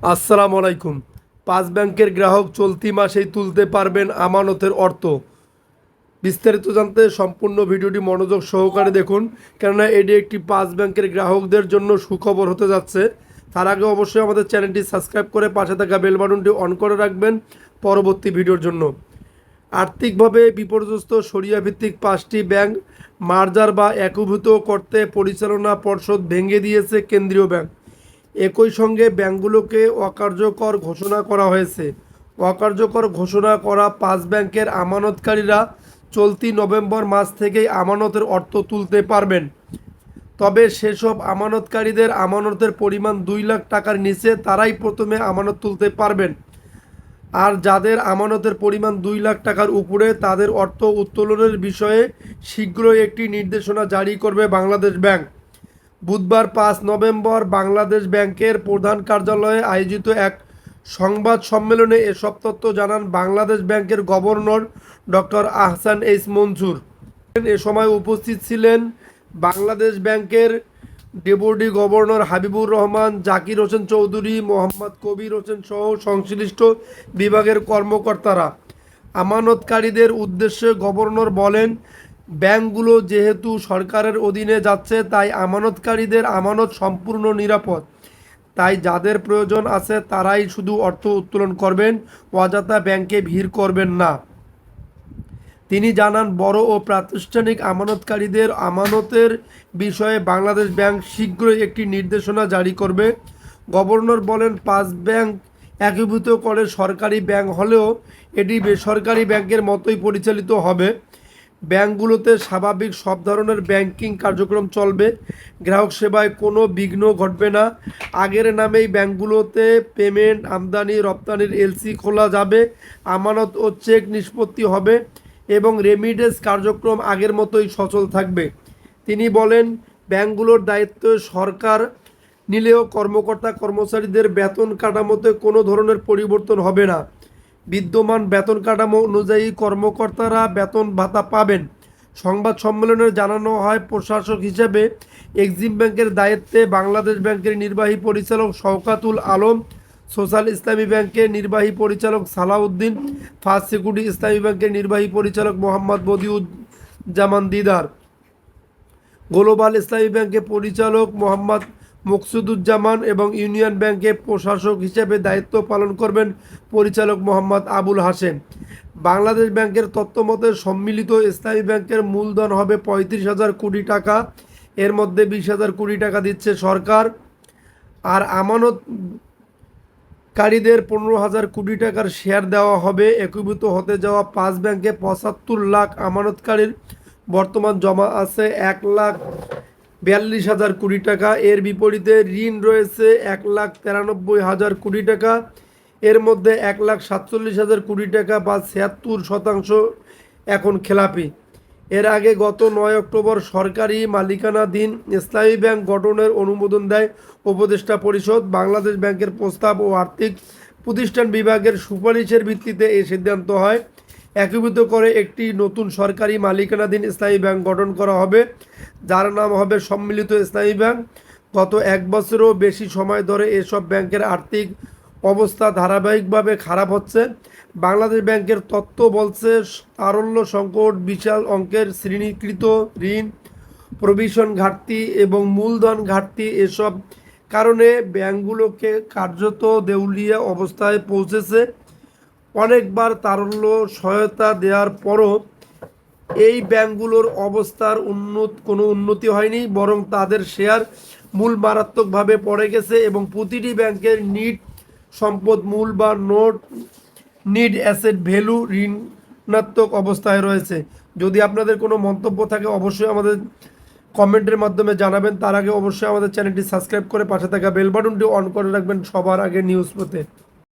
আসসালামু আলাইকুম। পাঁচ ব্যাংকের গ্রাহক চলতি মাসেই তুলতে পারবেন আমানতের অর্থ। বিস্তারিত জানতে সম্পূর্ণ ভিডিওটি মনোযোগ সহকারে দেখুন, কেননা এটি একটি পাঁচ ব্যাংকের গ্রাহকদের জন্য সুখবর হতে যাচ্ছে। তার আগে অবশ্যই আমাদের চ্যানেলটি সাবস্ক্রাইব করে পাশে থাকা বেল বাটনটি অন করে রাখবেন পরবর্তী ভিডিওর জন্য। আর্থিকভাবে বিপর্যস্ত সরিয়া ভিত্তিক পাঁচটি ব্যাংক মার্জার বা একীভূত করতে পরিচালনা পর্ষদ ভেঙে দিয়েছে কেন্দ্রীয় ব্যাংক। একই সঙ্গে ব্যাংকগুলোকে অকার্যকর ঘোষণা করা হয়েছে। অকার্যকর ঘোষণা করা পাঁচ ব্যাংকের আমানতকারীরা চলতি নভেম্বর মাস থেকেই আমানতের অর্থ তুলতে পারবেন। তবে সেসব আমানতকারীদের আমানতের পরিমাণ দুই লাখ টাকার নিচে তারাই প্রথমে আমানত তুলতে পারবেন। আর যাদের আমানতের পরিমাণ দুই লাখ টাকার উপরে, তাদের অর্থ উত্তোলনের বিষয়ে শীঘ্রই একটি নির্দেশনা জারি করবে বাংলাদেশ ব্যাংক। বুধবার পাঁচ নভেম্বর বাংলাদেশ ব্যাংকের প্রধান কার্যালয়ে আয়োজিত এক সংবাদ সম্মেলনে এসব তথ্য জানান বাংলাদেশ ব্যাংকের governor doctor Ahsan H Mansur. এ সময় উপস্থিত ছিলেন বাংলাদেশ ব্যাংকের ডেপুটি গভর্নর হাবিবুর রহমান, জাকির হোসেন চৌধুরী, মোহাম্মদ কবির হোসেন সহ সংশ্লিষ্ট বিভাগের কর্মকর্তারা। আমানতকারীদের উদ্দেশ্যে গভর্নর বলেন ব্যাংকগুলো যেহেতু সরকারের অধীনে যাচ্ছে, তাই আমানতকারীদের আমানত সম্পূর্ণ নিরাপদ। তাই যাদের প্রয়োজন আছে, তারাই শুধু অর্থ উত্তোলন করবেন, অযথা ব্যাংকে ভিড় করবেন না। তিনি জানান, বড় ও প্রাতিষ্ঠানিক আমানতকারীদের আমানতের বিষয়ে বাংলাদেশ ব্যাংক শীঘ্রই একটি নির্দেশনা জারি করবে। গভর্নর বলেন, পাঁচ ব্যাংক একীভূত করে সরকারি ব্যাংক হলেও এটি বেসরকারি ব্যাংকের মতোই পরিচালিত হবে। ব্যাংকগুলোতে স্বাভাবিক সব ধরনের ব্যাংকিং কার্যক্রম চলবে। গ্রাহক সেবায় কোনো বিঘ্ন ঘটবে না। আগের নামেই ব্যাংকগুলোতে পেমেন্ট আমদানি, রপ্তানির এলসি খোলা যাবে, আমানত ও চেক নিষ্পত্তি হবে এবং রেমিডেন্স কার্যক্রম আগের মতোই সচল থাকবে। তিনি বলেন, ব্যাংকগুলোর দায়িত্ব সরকার নিলেও কর্মকর্তা কর্মচারীদের বেতন কাঠামোতে কোনো ধরনের পরিবর্তন হবে না। বিদ্যমান বেতন কাঠামো অনুযায়ী কর্মকর্তারা বেতন ভাতা পাবেন। সংবাদ সম্মেলনে জানানো হয়, প্রশাসক হিসেবে এক্সিম ব্যাংকের দায়িত্বে বাংলাদেশ ব্যাংকের নির্বাহী পরিচালক শওকাতুল আলম, সোশ্যাল ইসলামী ব্যাংকের নির্বাহী পরিচালক সালাউদ্দিন, ফার্স্ট সিকিউরিটি ইসলামী ব্যাংকের নির্বাহী পরিচালক মোহাম্মদ বদিউজ্জামান দিদার। গ্লোবাল ইসলামী ব্যাংকের পরিচালক মোহাম্মদ মকসুদুজ্জামান এবং ইউনিয়ন ব্যাংকে প্রশাসক হিসেবে দায়িত্ব পালন করবেন পরিচালক মোহাম্মদ আবুল হাসেম বাংলাদেশ ব্যাংকের তথ্যমতে সম্মিলিত ইসলামী ব্যাংকের মূলধন হবে পঁয়ত্রিশ হাজার কোটি টাকা। এর মধ্যে বিশ হাজার কোটি টাকা দিচ্ছে সরকার। আর আমানত কারীদের পনেরো হাজার কোটি টাকার শেয়ার দেওয়া হবে। একীভূত হতে যাওয়া পাঁচ ব্যাংকে পঁচাত্তর লাখ আমানতকারীর বর্তমান জমা আছে এক লাখ বিয়াল্লিশ হাজার কোটি টাকা। এর বিপরীতে ঋণ রয়েছে এক লাখ তিরানব্বই হাজার কোটি টাকা। এর মধ্যে এক লাখ সাতচল্লিশ হাজার কোটি টাকা বা ছিয়াত্তর শতাংশ এখন খেলাপি। এর আগে গত নয় অক্টোবর সরকারি মালিকানাধীন ইসলামী ব্যাংক গঠনের অনুমোদন দেয় উপদেষ্টা পরিষদ। বাংলাদেশ ব্যাংকের প্রস্তাব ও আর্থিক প্রতিষ্ঠান বিভাগের সুপারিশের ভিত্তিতে এই সিদ্ধান্ত হয়। একীভূত করে একটি নতুন সরকারি মালিকানাধীন ইসলামী ব্যাংক গঠন করা হবে, যার নাম হবে সম্মিলিত ইসলামী ব্যাংক। গত এক বছরও বেশি সময় ধরে এসব ব্যাংকের আর্থিক অবস্থা ধারাবাহিকভাবে খারাপ হচ্ছে। বাংলাদেশ ব্যাংকের তত্ত্ব বলছে, তারল্য সংকট বিশাল অঙ্কের শ্রেণীকৃত ঋণ, প্রভিশন ঘাটতি এবং মূলধন ঘাটতি এসব কারণে ব্যাংকগুলোকে কার্যত দেউলিয়া অবস্থায় পৌঁছেছে। অনেকবার তারল্য সহায়তা দেওয়ার পরও এই ব্যাংকগুলোর অবস্থার উন্নত, কোনো উন্নতি হয়নি, বরং তাদের শেয়ার মূল মারাত্মকভাবে পড়ে গেছে এবং প্রতিটি ব্যাংকের নিট সম্পদ মূল বা নোট নিড অ্যাসেট ভ্যালু ঋণাত্মক অবস্থায় রয়েছে। যদি আপনাদের কোনো মন্তব্য থাকে, অবশ্যই আমাদের কমেন্টের মাধ্যমে জানাবেন। তার আগে অবশ্যই আমাদের চ্যানেলটি সাবস্ক্রাইব করে পাশে থাকা বেল বাটনটি অন করে রাখবেন সবার আগে নিউজ পেতে।